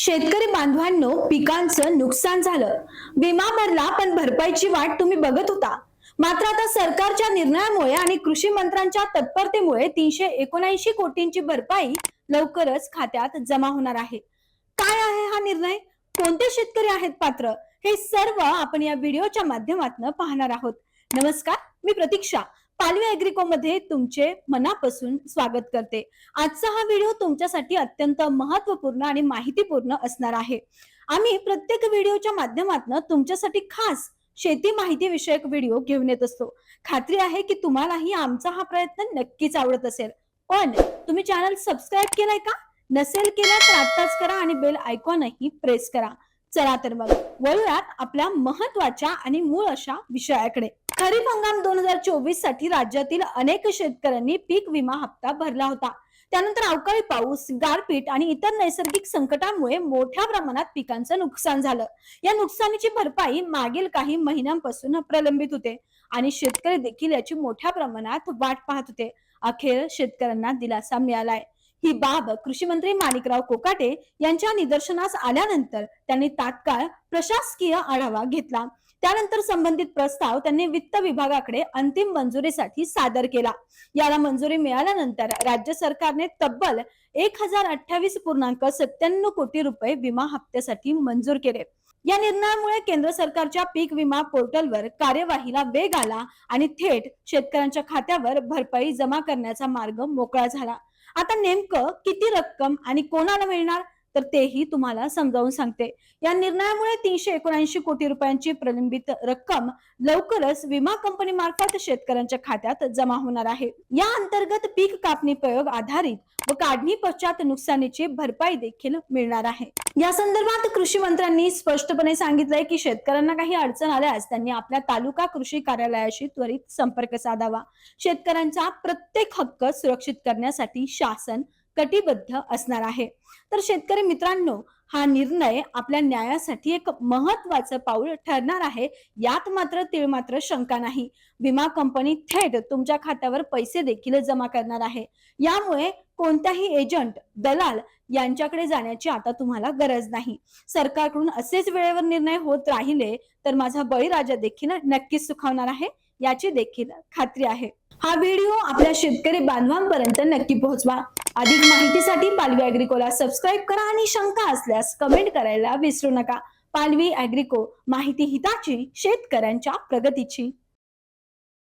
शेतकरी बांधवांनो पिकांचं नुकसान झालं. विमा भरला पण भरपाईची वाट तुम्ही बघत होता. मात्र आता सरकारच्या निर्णयामुळे आणि कृषी मंत्र्यांच्या तत्परतेमुळे तीनशे एकोणऐंशी कोटींची भरपाई लवकरच खात्यात जमा होणार आहे. काय आहे हा निर्णय? कोणते शेतकरी आहेत पात्र? हे सर्व आपण या व्हिडिओच्या माध्यमातून पाहणार आहोत. नमस्कार मी प्रतीक्षा. पालवी अॅग्रिको मध्ये तुमचे मनापासून स्वागत करते. आजचा हा व्हिडिओ तुमच्यासाठी अत्यंत महत्त्वपूर्ण आणि माहितीपूर्ण असणार आहे. आम्ही प्रत्येक व्हिडिओच्या माध्यमातून तुमच्यासाठी खास शेती माहिती विषयक व्हिडिओ घेऊन येत असतो. खात्री आहे की तुम्हालाही आमचा हा प्रयत्न नक्कीच आवडत असेल. पण तुम्ही चॅनल सबस्क्राईब केलाय का? नसेल केला तर आत्ताच करा आणि बेल आयकॉनही प्रेस करा. चला तर मग वळूयात आपल्या महत्त्वाच्या आणि मूळ अशा विषयाकडे. खरीप हंगाम दोन हजार चोवीससाठी राज्यातील अनेक शेतकऱ्यांनी पीक विमा हप्ता भरला होता. त्यानंतर अवकाळी पाऊस गारपीट आणि इतर नैसर्गिक संकटामुळे मोठ्या प्रमाणात पिकांचं नुकसान झालं. या नुकसानीची भरपाई मागील काही महिन्यांपासून प्रलंबित होते आणि शेतकरी देखील याची मोठ्या प्रमाणात वाट पाहत होते. अखेर शेतकऱ्यांना दिलासा मिळालाय. ही बाब कृषी मंत्री माणिकराव कोकाटे यांच्या निदर्शनास आल्यानंतर त्यांनी तात्काळ प्रशासकीय आढावा घेतला. त्यानंतर संबंधित प्रस्ताव त्यांनी वित्त विभागाकडे अंतिम मंजुरीसाठी सादर केला. याला मंजुरी मिळाल्यानंतर राज्य सरकारने तब्बल एक हजार अठ्ठावीस पूर्णांक सत्त्याण्णव कोटी रुपये विमा हप्त्यासाठी मंजूर केले. या निर्णयामुळे केंद्र सरकारच्या पीक विमा पोर्टलवर कार्यवाहीला वेग आला आणि थेट शेतकऱ्यांच्या खात्यावर भरपाई जमा करण्याचा मार्ग मोकळा झाला. आता नेमकं किती रक्कम आणि कोणाला मिळणार? तर तेही तुम्हाला समजावून सांगते. या निर्णयामुळे तीनशे एकोणऐंशी कोटी रुपयांची प्रलंबित रक्कम लवकरच विमा कंपनी मार्फत शेतकऱ्यांच्या खात्यात जमा होणार आहे. या अंतर्गत पीक कापणी प्रयोग आधारित व काढणी पश्चात नुकसानीची भरपाई देखील मिळणार आहे. या संदर्भात कृषी मंत्र्यांनी स्पष्टपणे सांगितलंय की शेतकऱ्यांना काही अडचण आल्यास त्यांनी आपल्या तालुका कृषी कार्यालयाशी त्वरित संपर्क साधावा. शेतकऱ्यांचा प्रत्येक हक्क सुरक्षित करण्यासाठी शासन कटिबद्ध असणार आहे. तर शेतकरी मित्रांनो हा निर्णय आपल्या न्यायासाठी एक महत्वाचं पाऊल ठरणार आहे. यात मात्र तीळ मात्र शंका नाही. विमा कंपनी थेट तुमच्या खात्यावर पैसे देखील जमा करणार आहे. यामुळे कोणत्याही एजंट दलाल यांच्याकडे जाण्याची आता तुम्हाला गरज नाही. सरकारकडून असेच वेळेवर निर्णय होत राहिले तर माझा बळीराजा देखील नक्कीच सुखावणार आहे. याची देखील खात्री आहे. हा व्हिडिओ आपल्या शेतकरी बांधवांपर्यंत नक्की पोहोचवा. अधिक माहितीसाठी पालवी अॅग्रिकोला सबस्क्राईब करा आणि शंका असल्यास कमेंट करायला विसरू नका. पालवी अॅग्रिको माहिती हिताची शेतकऱ्यांच्या प्रगतीची.